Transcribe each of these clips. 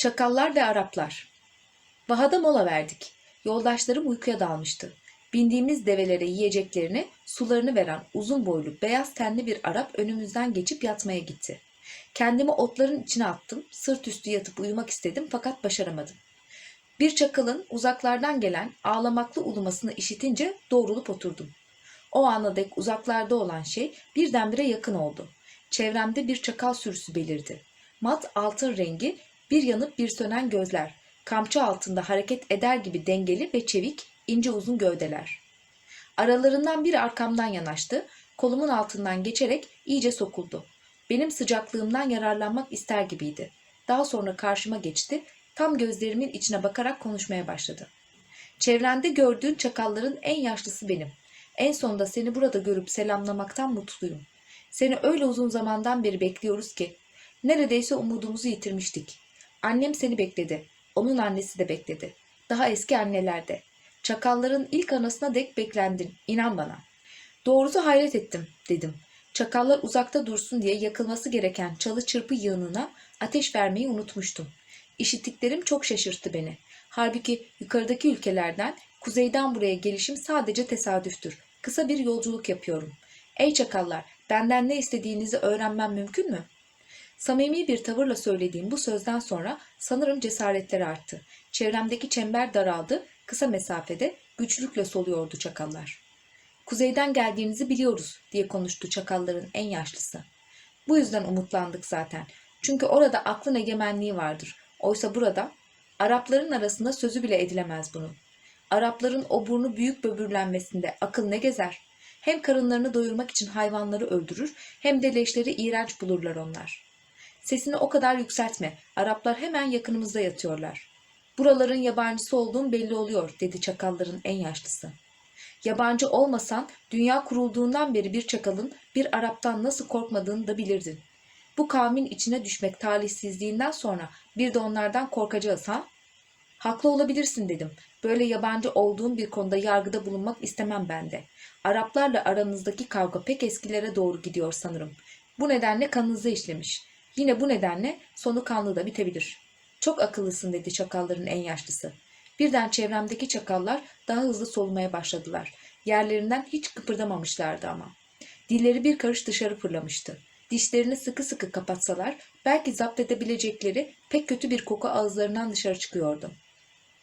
Çakallar ve Araplar. Vahada mola verdik. Yoldaşlarım uykuya dalmıştı. Bindiğimiz develere yiyeceklerini, sularını veren uzun boylu, beyaz tenli bir Arap önümüzden geçip yatmaya gitti. Kendimi otların içine attım, sırt üstü yatıp uyumak istedim fakat başaramadım. Bir çakalın uzaklardan gelen ağlamaklı ulumasını işitince doğrulup oturdum. O ana dek uzaklarda olan şey birdenbire yakın oldu. Çevremde bir çakal sürüsü belirdi. Mat altın rengi, bir yanıp bir sönen gözler, kamçı altında hareket eder gibi dengeli ve çevik, ince uzun gövdeler. Aralarından biri arkamdan yanaştı, kolumun altından geçerek iyice sokuldu. Benim sıcaklığımdan yararlanmak ister gibiydi. Daha sonra karşıma geçti, tam gözlerimin içine bakarak konuşmaya başladı. Çevrende gördüğün çakalların en yaşlısı benim. En sonunda seni burada görüp selamlamaktan mutluyum. Seni öyle uzun zamandan beri bekliyoruz ki neredeyse umudumuzu yitirmiştik. Annem seni bekledi. Onun annesi de bekledi. Daha eski annelerde. Çakalların ilk anasına dek beklendin. İnan bana. Doğrusu hayret ettim dedim. Çakallar uzakta dursun diye yakılması gereken çalı çırpı yığınına ateş vermeyi unutmuştum. İşittiklerim çok şaşırttı beni. Halbuki yukarıdaki ülkelerden kuzeyden buraya gelişim sadece tesadüftür. Kısa bir yolculuk yapıyorum. Ey çakallar, benden ne istediğinizi öğrenmem mümkün mü? Samimi bir tavırla söylediğim bu sözden sonra sanırım cesaretleri arttı. Çevremdeki çember daraldı, kısa mesafede güçlükle soluyordu çakallar. Kuzeyden geldiğinizi biliyoruz diye konuştu çakalların en yaşlısı. Bu yüzden umutlandık zaten. Çünkü orada aklın egemenliği vardır. Oysa burada Arapların arasında sözü bile edilemez bunun. Arapların o burnu büyük böbürlenmesinde akıl ne gezer? Hem karınlarını doyurmak için hayvanları öldürür hem de leşleri iğrenç bulurlar onlar. Sesini o kadar yükseltme. Araplar hemen yakınımızda yatıyorlar. Buraların yabancısı olduğum belli oluyor dedi çakalların en yaşlısı. Yabancı olmasan dünya kurulduğundan beri bir çakalın bir Araptan nasıl korkmadığını da bilirdin. Bu kavmin içine düşmek talihsizliğinden sonra bir de onlardan korkacağız ha? Haklı olabilirsin dedim. Böyle yabancı olduğum bir konuda yargıda bulunmak istemem ben de. Araplarla aranızdaki kavga pek eskilere doğru gidiyor sanırım. Bu nedenle kanınıza işlemiş. Yine bu nedenle sonu kanlı da bitebilir. Çok akıllısın dedi çakalların en yaşlısı. Birden çevremdeki çakallar daha hızlı solumaya başladılar. Yerlerinden hiç kıpırdamamışlardı ama. Dilleri bir karış dışarı fırlamıştı. Dişlerini sıkı sıkı kapatsalar belki zapt edebilecekleri pek kötü bir koku ağızlarından dışarı çıkıyordu.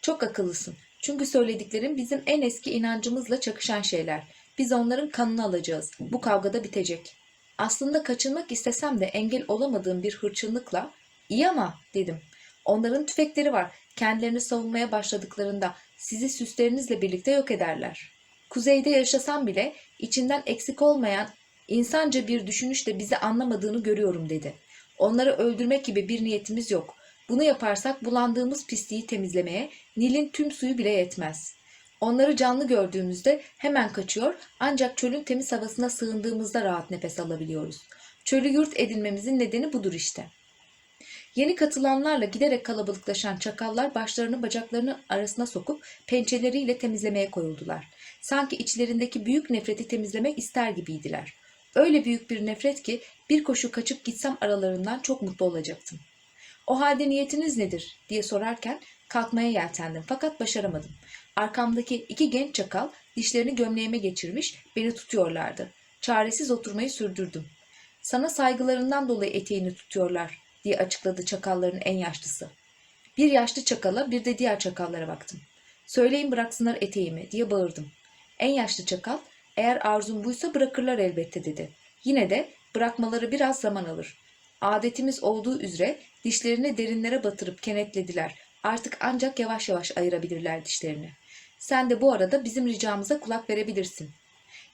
Çok akıllısın. Çünkü söylediklerim bizim en eski inancımızla çakışan şeyler. Biz onların kanını alacağız. Bu kavgada bitecek. Aslında kaçınmak istesem de engel olamadığım bir hırçınlıkla iyi ama dedim. Onların tüfekleri var. Kendilerini savunmaya başladıklarında sizi süslerinizle birlikte yok ederler. Kuzeyde yaşasam bile içinden eksik olmayan insanca bir düşünüşle bizi anlamadığını görüyorum dedi. Onları öldürmek gibi bir niyetimiz yok. Bunu yaparsak bulandığımız pisliği temizlemeye Nil'in tüm suyu bile yetmez. Onları canlı gördüğümüzde hemen kaçıyor ancak çölün temiz havasına sığındığımızda rahat nefes alabiliyoruz. Çölü yurt edinmemizin nedeni budur işte. Yeni katılanlarla giderek kalabalıklaşan çakallar başlarını bacaklarını arasına sokup pençeleriyle temizlemeye koyuldular. Sanki içlerindeki büyük nefreti temizlemek ister gibiydiler. Öyle büyük bir nefret ki bir koşu kaçıp gitsem aralarından çok mutlu olacaktım. O halde niyetiniz nedir diye sorarken kalkmaya yeltendim fakat başaramadım. Arkamdaki iki genç çakal dişlerini gömleğime geçirmiş beni tutuyorlardı. Çaresiz oturmayı sürdürdüm. Sana saygılarından dolayı eteğini tutuyorlar diye açıkladı çakalların en yaşlısı. Bir yaşlı çakala bir de diğer çakallara baktım. Söyleyin bıraksınlar eteğimi diye bağırdım. En yaşlı çakal eğer arzun buysa bırakırlar elbette dedi. Yine de bırakmaları biraz zaman alır. Adetimiz olduğu üzere dişlerini derinlere batırıp kenetlediler. Artık ancak yavaş yavaş ayırabilirler dişlerini. Sen de bu arada bizim ricamıza kulak verebilirsin.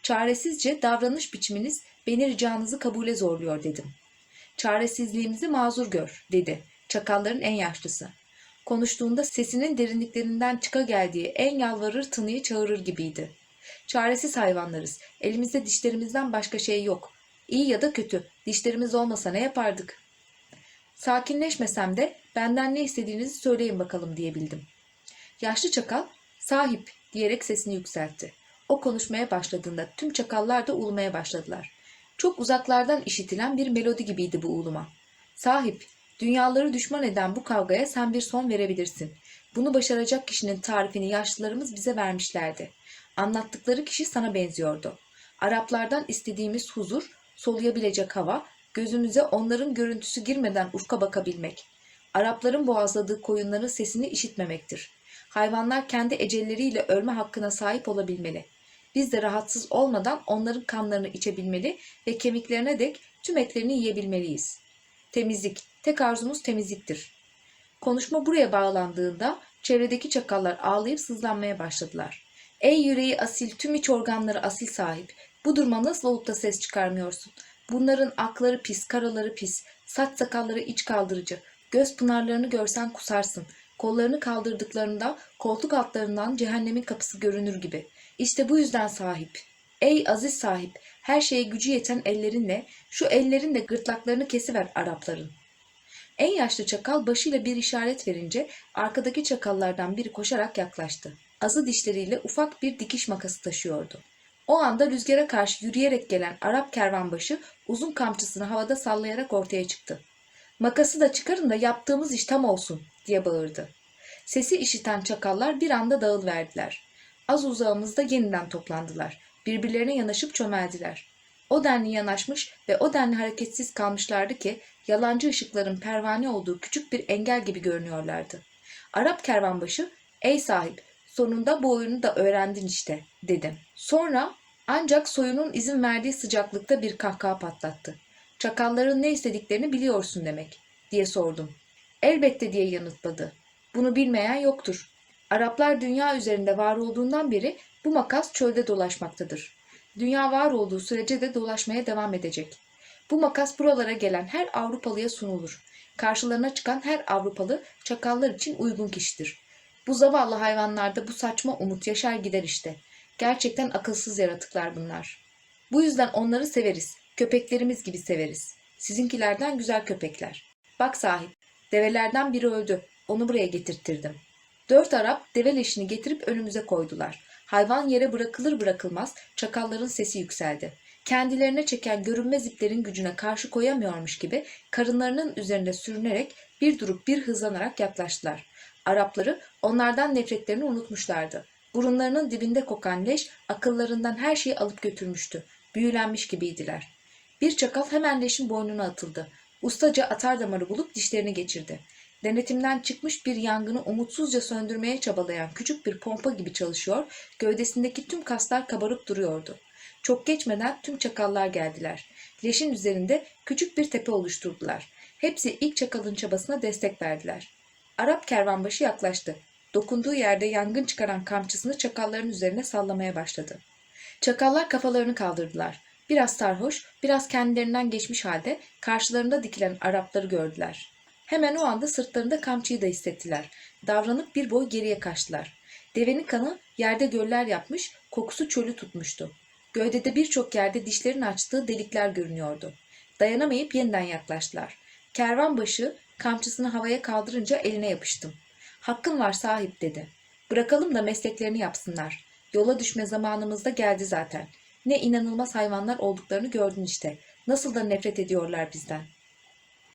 Çaresizce davranış biçiminiz beni ricanızı kabule zorluyor dedim. Çaresizliğimizi mazur gör dedi çakalların en yaşlısı. Konuştuğunda sesinin derinliklerinden çıka geldiği en yalvarır tınıyı çağırır gibiydi. Çaresiz hayvanlarız. Elimizde dişlerimizden başka şey yok. İyi ya da kötü. Dişlerimiz olmasa ne yapardık? Sakinleşmesem de benden ne istediğinizi söyleyin bakalım diyebildim. Yaşlı çakal sahip diyerek sesini yükseltti. O konuşmaya başladığında tüm çakallar da ulumaya başladılar. Çok uzaklardan işitilen bir melodi gibiydi bu uluma. Sahip Dünyaları düşman eden bu kavgaya sen bir son verebilirsin. Bunu başaracak kişinin tarifini yaşlılarımız bize vermişlerdi. Anlattıkları kişi sana benziyordu. Araplardan istediğimiz huzur, soluyabilecek hava, gözümüze onların görüntüsü girmeden ufka bakabilmek. Arapların boğazladığı koyunların sesini işitmemektir. Hayvanlar kendi ecelleriyle ölme hakkına sahip olabilmeli. Biz de rahatsız olmadan onların kanlarını içebilmeli ve kemiklerine dek tüm etlerini yiyebilmeliyiz. Temizlik, tek arzumuz temizliktir. Konuşma buraya bağlandığında çevredeki çakallar ağlayıp sızlanmaya başladılar. Ey yüreği asil, tüm iç organları asil sahip. Bu duruma nasıl olup da ses çıkarmıyorsun? Bunların akları pis, karaları pis, saç sakalları iç kaldırıcı. Göz pınarlarını görsen kusarsın. Kollarını kaldırdıklarında koltuk altlarından cehennemin kapısı görünür gibi. İşte bu yüzden sahip. Ey aziz sahip, her şeye gücü yeten ellerinle, şu ellerinle gırtlaklarını kesiver Arapların. En yaşlı çakal başıyla bir işaret verince arkadaki çakallardan biri koşarak yaklaştı. Azı dişleriyle ufak bir dikiş makası taşıyordu. O anda rüzgara karşı yürüyerek gelen Arap kervanbaşı uzun kamçısını havada sallayarak ortaya çıktı. Makası da çıkarın da yaptığımız iş tam olsun diye bağırdı. Sesi işiten çakallar bir anda dağılverdiler. Az uzağımızda yeniden toplandılar. Birbirlerine yanaşıp çömeldiler. O denli yanaşmış ve o denli hareketsiz kalmışlardı ki yalancı ışıkların pervane olduğu küçük bir engel gibi görünüyorlardı. Arap kervanbaşı, ''Ey sahip, sonunda bu oyunu da öğrendin işte.'' dedi. Sonra ancak soyunun izin verdiği sıcaklıkta bir kahkaha patlattı. ''Çakalların ne istediklerini biliyorsun demek.'' diye sordum. ''Elbette.'' diye yanıtladı. ''Bunu bilmeyen yoktur. Araplar dünya üzerinde var olduğundan beri bu makas çölde dolaşmaktadır. Dünya var olduğu sürece de dolaşmaya devam edecek. Bu makas buralara gelen her Avrupalıya sunulur. Karşılarına çıkan her Avrupalı çakallar için uygun kişidir. Bu zavallı hayvanlarda bu saçma umut yaşar gider işte. Gerçekten akılsız yaratıklar bunlar. Bu yüzden onları severiz. Köpeklerimiz gibi severiz. Sizinkilerden güzel köpekler. Bak sahip, develerden biri öldü. Onu buraya getirttirdim. Dört Arap deve leşini getirip önümüze koydular. Hayvan yere bırakılır bırakılmaz çakalların sesi yükseldi. Kendilerine çeken görünmez iplerin gücüne karşı koyamıyormuş gibi karınlarının üzerinde sürünerek bir durup bir hızlanarak yaklaştılar. Arapları onlardan nefretlerini unutmuşlardı. Burunlarının dibinde kokan leş akıllarından her şeyi alıp götürmüştü. Büyülenmiş gibiydiler. Bir çakal hemen leşin boynuna atıldı. Ustaca atar damarı bulup dişlerini geçirdi. Denetimden çıkmış bir yangını umutsuzca söndürmeye çabalayan küçük bir pompa gibi çalışıyor, gövdesindeki tüm kaslar kabarıp duruyordu. Çok geçmeden tüm çakallar geldiler. Leşin üzerinde küçük bir tepe oluşturdular. Hepsi ilk çakalın çabasına destek verdiler. Arap kervanbaşı yaklaştı. Dokunduğu yerde yangın çıkaran kamçısını çakalların üzerine sallamaya başladı. Çakallar kafalarını kaldırdılar. Biraz sarhoş, biraz kendilerinden geçmiş halde karşılarında dikilen Arapları gördüler. Hemen o anda sırtlarında kamçıyı da hissettiler. Davranıp bir boy geriye kaçtılar. Devenin kanı yerde göller yapmış, kokusu çölü tutmuştu. Gövdede birçok yerde dişlerin açtığı delikler görünüyordu. Dayanamayıp yeniden yaklaştılar. Kervan başı kamçısını havaya kaldırınca eline yapıştım. Hakkın var sahip dedi. Bırakalım da mesleklerini yapsınlar. Yola düşme zamanımız da geldi zaten. Ne inanılmaz hayvanlar olduklarını gördün işte. Nasıl da nefret ediyorlar bizden.